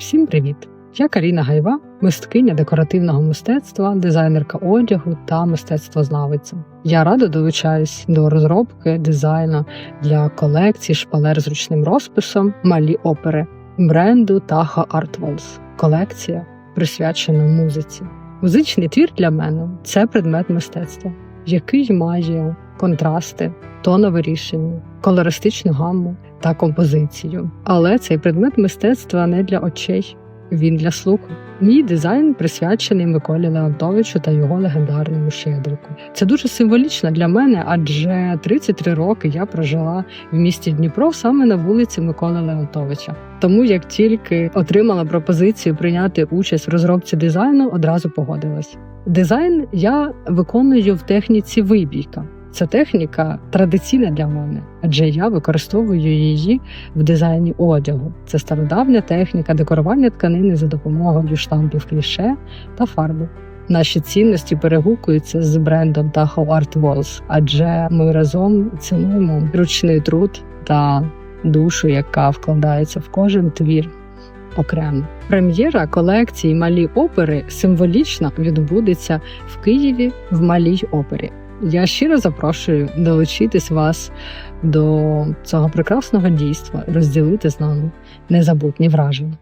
Всім привіт! Я Каріна Гайва, мисткиня декоративного мистецтва, дизайнерка одягу та мистецтвознавиця. Я радо долучаюсь до розробки дизайну для колекцій шпалер з ручним розписом малі опери бренду Tahoe Art. Колекція присвячена музиці. Музичний твір для мене це предмет мистецтва, який має контрасти, тонове рішення, колористичну гамму та композицію. Але цей предмет мистецтва не для очей, він для слуху. Мій дизайн присвячений Миколі Леонтовичу та його легендарному щедрику. Це дуже символічно для мене, адже 33 роки я прожила в місті Дніпро саме на вулиці Миколи Леонтовича. Тому як тільки отримала пропозицію прийняти участь в розробці дизайну, одразу погодилась. Дизайн я виконую в техніці вибійка. Ця техніка традиційна для мене, адже я використовую її в дизайні одягу. Це стародавня техніка декорування тканини за допомогою штампів кліше та фарби. Наші цінності перегукуються з брендом Tahoe Art Walls, адже ми разом цінуємо ручний труд та душу, яка вкладається в кожен твір окремо. Прем'єра колекції малі опери символічно відбудеться в Києві в малій опері. Я щиро запрошую долучитись вас до цього прекрасного дійства, розділити з нами незабутні враження.